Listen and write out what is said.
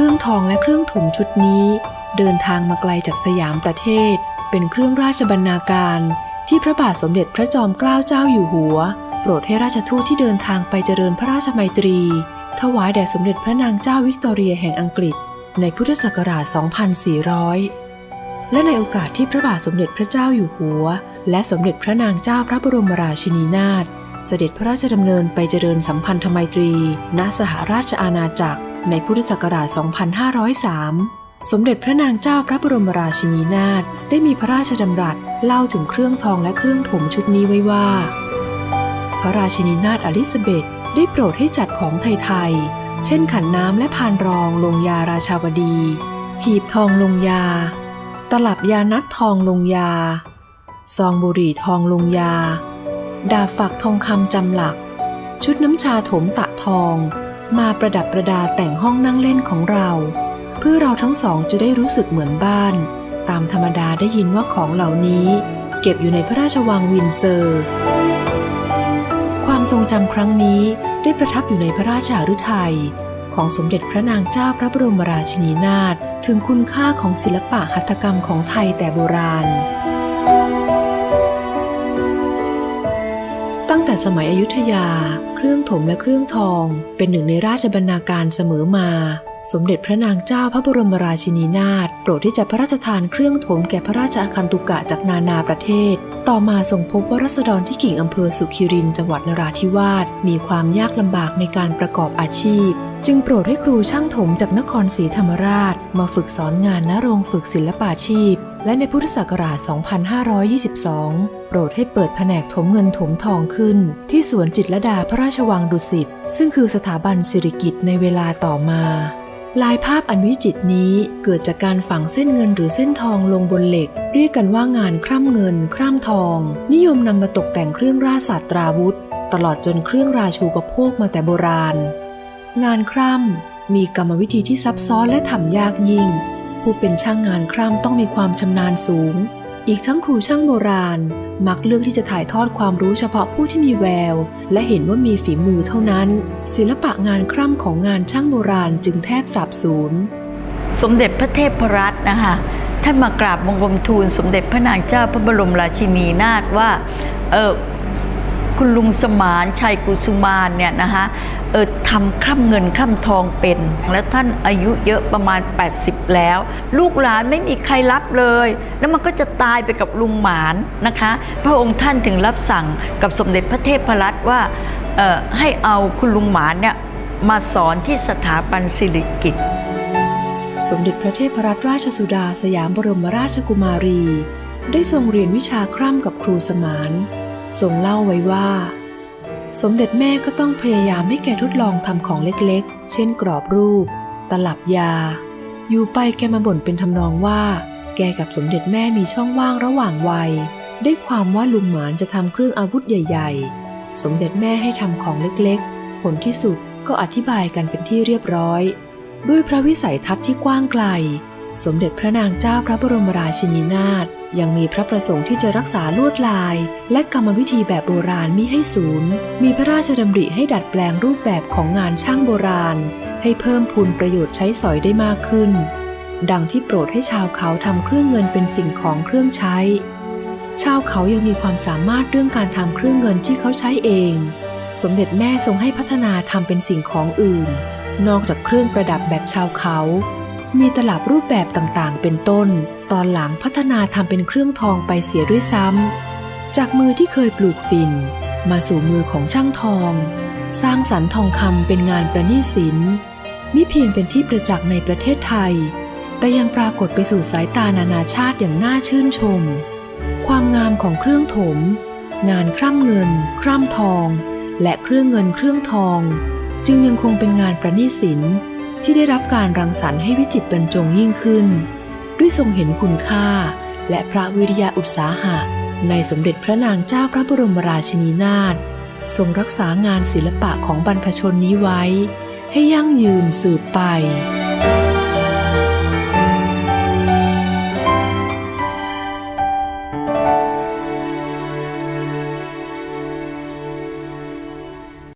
รื่องทองและเครื่องถมชุดนี้ เดินทางมาไกลจากสยามประเทศ เป็นเครื่องราชบรรณาการ ที่พระบาทสมเด็จพระจอมเกล้าเจ้าอยู่หัว โปรดให้ราชทูตที่เดินทางไปเจริญพระราชมัยตรี ถวายแด่สมเด็จพระนางเจ้าวิกตอเรียแห่งอังกฤษ ในพุทธศักราช 2400 และในโอกาสที่พระบาทสมเด็จพระเจ้าอยู่หัว และสมเด็จพระนางเจ้าพระบรมราชินีนาถเสด็จพระราชดำเนินไปเจริญสัมพันธไมตรี ณ สหราชอาณาจักร ในพุทธศักราช 2503 สมเด็จพระนางเจ้าพระบรมราชินีนาถได้มีพระราชดำรัสเล่าถึงเครื่องทองและเครื่องถมชุดนี้ไว้ว่า พระราชินีนาถอลิซาเบธได้โปรดให้จัดของไทยๆ เช่นขันน้ำและพานรองลงยาราชาวดี หีบทองลงยา ตลับยานัดทองลงยา ซองบุหรี่ทองลงยา ดาบฝักทองคำจำหลัก ชุดน้ำชาถมตะทอง มาประดับประดาแต่งห้องนั่งเล่นของเรา เพื่อเราทั้งสองจะได้รู้สึกเหมือนบ้าน ตามธรรมดาได้ยินว่าของเหล่านี้ เก็บอยู่ในพระราชวังวินเซอร์ ความทรงจำครั้งนี้ได้ประทับอยู่ในพระราชาฤทัยของสมเด็จพระนางเจ้าพระบรมราชินีนาถถึงคุณค่าของศิลปะหัตถกรรมของไทยแต่โบราณ ตั้งแต่สมัยอยุธยา เครื่องถมและเครื่องทอง เป็นหนึ่งในราชบรรณาการเสมอมา สมเด็จพระนางเจ้าพระบรมราชินีนาถโปรดที่จะพระราชทานเครื่องถมแก่พระราชอาคันตุกะจากนานาประเทศ ต่อมาทรงพบว่ารัษฎรที่กิ่งอำเภอสุขิรินจังหวัดนราธิวาสมีความยากลำบากในการประกอบอาชีพ จึงโปรดให้ครูช่างถมจากนครศรีธรรมราช มาฝึกสอนงานณโรงฝึกศิลปาชีพ และในพุทธศักราช 2522 โปรดให้เปิดแผนกถมเงินถมทองขึ้น ที่สวนจิตรลดาพระราชวังดุสิตซึ่งคือสถาบันสิริกิตในเวลาต่อมา ลายภาพอันวิจิตรนี้เกิดจากการฝังเส้นเงินหรือเส้นทองลงบนเหล็ก เรียกกันว่างานคร่ำเงิน คร่ำทอง นิยมนำมาตกแต่งเครื่องราชสัตราวุธ ตลอดจนเครื่องราชูปโภคมาแต่โบราณ งานคร่ำมีกรรมวิธีที่ซับซ้อนและทำยากยิ่ง ผู้เป็นช่างงานคร่ำต้องมีความชำนาญสูง อีกทั้งครูช่างโบราณ มักเลือกที่จะถ่ายทอดความรู้เฉพาะผู้ที่มีแวว และเห็นว่ามีฝีมือเท่านั้น ศิลปะงานคร่ำของงานช่างโบราณจึงแทบสาบสูญสมเด็จพระเทพรัตน์นะคะท่านมากราบมงคมทูล สมเด็จพระนางเจ้าพระบรมราชินีนาถว่าเออ คุณลุงสมานชัยกุสุมานเนี่ยนะคะเออทำข้ามเงินข้ามทองเป็น และท่านอายุเยอะประมาณ 80 แล้ว ลูกหลานไม่มีใครรับเลย แล้วมันก็จะตายไปกับลุงหมานนะคะ พระองค์ท่านถึงรับสั่งกับสมเด็จพระเทพรัตน์ว่าเออให้เอาคุณลุงหมานเนี่ยมาสอนที่สถาบันสิริกิติ์สมเด็จพระเทพรัตนราชสุดาสยามบรมราชกุมารี ได้ทรงเรียนวิชาคร่ำกับครูสมาน ทรงเล่าไว้ว่า สมเด็จแม่ก็ต้องพยายามให้แกทดลองทำของเล็กๆ เช่นกรอบรูป ตลับยา อยู่ไปแกมาบ่นเป็นทำนองว่า แกกับสมเด็จแม่มีช่องว่างระหว่างวัย ได้ความว่าลุงหมานจะทำเครื่องอาวุธใหญ่ ๆ สมเด็จแม่ให้ทำของเล็กๆ ผลที่สุดก็อธิบายกันเป็นที่เรียบร้อย ด้วยพระวิสัยทัศน์ที่กว้างไกล สมเด็จพระนางเจ้าพระบรมราชินีนาถยังมีพระประสงค์ที่จะรักษาลวดลาย และกรรมวิธีแบบโบราณมิให้สูญ มีพระราชดำริให้ดัดแปลงรูปแบบของงานช่างโบราณ ให้เพิ่มพูนประโยชน์ใช้สอยได้มากขึ้น ดังที่โปรดให้ชาวเขาทำเครื่องเงินเป็นสิ่งของเครื่องใช้ ชาวเขายังมีความสามารถเรื่องการทำเครื่องเงินที่เขาใช้เอง สมเด็จแม่ทรงให้พัฒนาทำเป็นสิ่งของอื่น นอกจากเครื่องประดับแบบชาวเขา มีตลับรูปแบบต่างๆ เป็นต้น ตอนหลังพัฒนาทำเป็นเครื่องทองไปเสียด้วยซ้ำ จากมือที่เคยปลูกฝิ่น มาสู่มือของช่างทอง สร้างสรรค์ทองคำเป็นงานประณีตศิลป์มิเพียงเป็นที่ประจักษ์ในประเทศไทย แต่ยังปรากฏไปสู่สายตานานาชาติอย่างน่าชื่นชม ความงามของเครื่องถม งานคร่ำเงิน คร่ำทอง และเครื่องเงินเครื่องทอง จึงยังคงเป็นงานประณีตศิลป์ ที่ได้รับการรังสรรค์ให้วิจิตบรรจงยิ่งขึ้น ด้วยทรงเห็นคุณค่า และพระวิริยะอุตสาหะ ในสมเด็จพระนางเจ้าพระบรมราชินีนาถทรงรักษางานศิลปะของบรรพชนนี้ไว้ ให้ยั่งยืนสืบไป